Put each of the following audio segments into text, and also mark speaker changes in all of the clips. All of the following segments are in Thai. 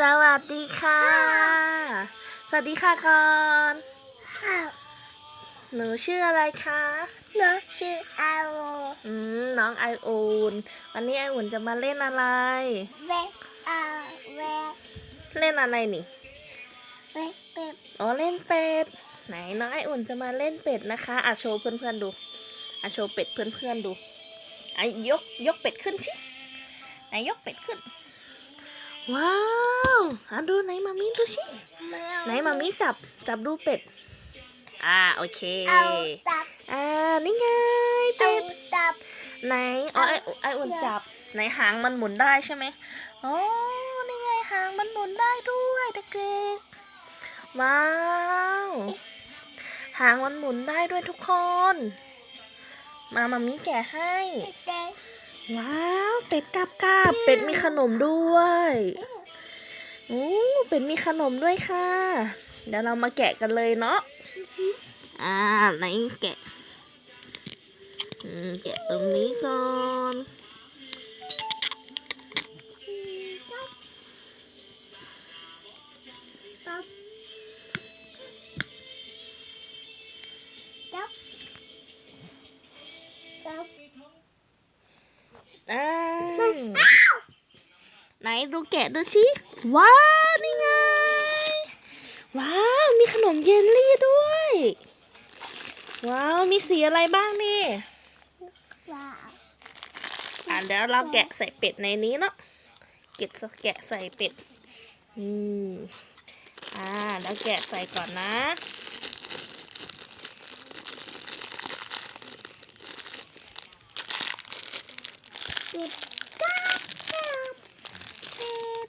Speaker 1: สวัสดีค่ะ สวัสดีค่ะก่อน
Speaker 2: ค่ะ
Speaker 1: หนูชื่ออะไรคะ
Speaker 2: น้องชื่ออาโร
Speaker 1: อืมน้องไอโอนวันนี้ไออุ่นจะมาเล่นอะไร
Speaker 2: เวอาเว
Speaker 1: เล่นอะไรนี่
Speaker 2: เวเป็ด
Speaker 1: อ๋อเล่นเป็ด ไหนน้องไออุ่นจะมาเล่นเป็ดนะคะอะโชว์เพื่อนๆดูอะโชว์เป็ดเพื่อนๆดูอะยกยกเป็ดขึ้นชิไหนยกเป็ดขึ้น ว้าวอะดูไหนมามีดูชิ
Speaker 2: แมว
Speaker 1: ไหนมามีจับจับดูเป็ด อ่าโอเค
Speaker 2: เอาตับ
Speaker 1: อ่านี่ไง
Speaker 2: เอา
Speaker 1: เป็ด
Speaker 2: ตับ
Speaker 1: ไหนอ๋อไอไออุ่นจับไหนหางมันหมุนได้ใช่ไหมอ๋อนี่ไงหางมันหมุนได้ด้วยเด็กๆว้าวหางมันหมุนได้ด้วยทุกคน มามามิแกะให้
Speaker 2: เด็ก
Speaker 1: ว้าว เป็ดกับกาบเป็ดมีขนมด้วยโอ้เป็ดมีขนมด้วยค่ะ เดี๋ยวเรามาแกะกันเลยเนาะอ่าไหนแกะแกะตรงนี้ก่อน อ่าไหนดูแกะดูสิว้าวนี่ไง ว้าว มีขนมเยลลี่ด้วย ว้าว มีสีอะไรบ้างนี่
Speaker 2: ว้าว
Speaker 1: อ่าเดี๋ยวเราแกะใส่เป็ดในนี้เนาะเก็บแกะใส่เป็ดอืมอ่าแล้วแกะใส่ก่อนนะ
Speaker 2: ป็ดกับกับเป็ด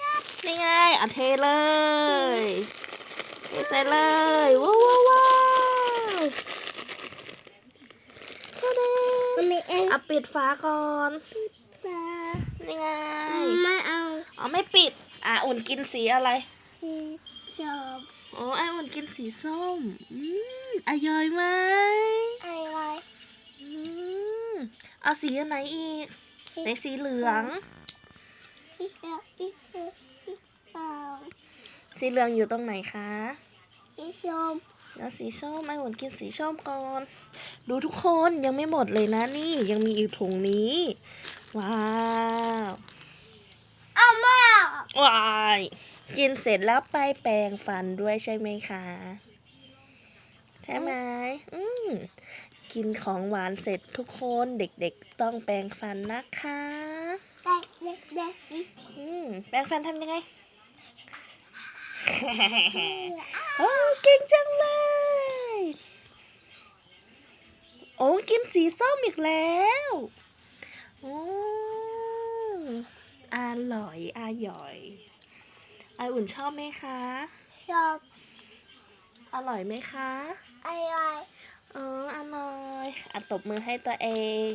Speaker 2: กับ
Speaker 1: นี่ไงอะเทเลยเทใส่เลยว้าวว้าวว้าวตาดา
Speaker 2: มันมีเอ็น
Speaker 1: อะปิดฝาก่อน
Speaker 2: ปลา
Speaker 1: นี่ไง
Speaker 2: ไม่เอา
Speaker 1: อ๋อไม่ปิด อะอุ่นกินสีอะไร
Speaker 2: ที่ชอบ
Speaker 1: อ๋อไอ้อุ่นกินสีส้มอืมอร่อยไหม
Speaker 2: อะ
Speaker 1: เอาสีอันไหนอีกในสีเหลือง
Speaker 2: ที่ชอบที่ชอบที่ชอบ
Speaker 1: สีเหลืองอยู่ตรงไหนคะ
Speaker 2: ที่ชอบ
Speaker 1: แล้วสีส้มไอ้หวนกินสีส้มก่อน ดูทุกคนยังไม่หมดเลยนะนี่ยังมีอีกถุงนี้ ว้าว
Speaker 2: เอามา
Speaker 1: ว้ายกินเสร็จแล้วไปแปรงฟันด้วยใช่ไหมคะ ใช่ไหมอืม กินของหวานเสร็จทุกคนเด็กๆต้องแปรงฟันนะคะ
Speaker 2: เด็กเด็กเด็ก
Speaker 1: อืมแปรงฟันทำยังไงโอ้เก่งจังเลย โอ้กินสีส้มอีกแล้วโอ้อร่อยอร่อยไออุ่นชอบไหมคะ
Speaker 2: ชอบ
Speaker 1: อร่อยไหมคะ
Speaker 2: อะไร
Speaker 1: เอออร่อยอะตบมือให้ตัวเอง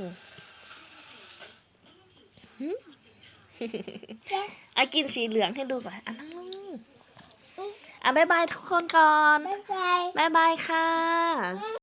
Speaker 1: หึ
Speaker 2: เจ๊
Speaker 1: อะกินสีเหลืองให้ดูก่อนอะนั่งลงอะบายบายทุกคนก่อน
Speaker 2: บ๊ายบาย
Speaker 1: บายบายค่ะ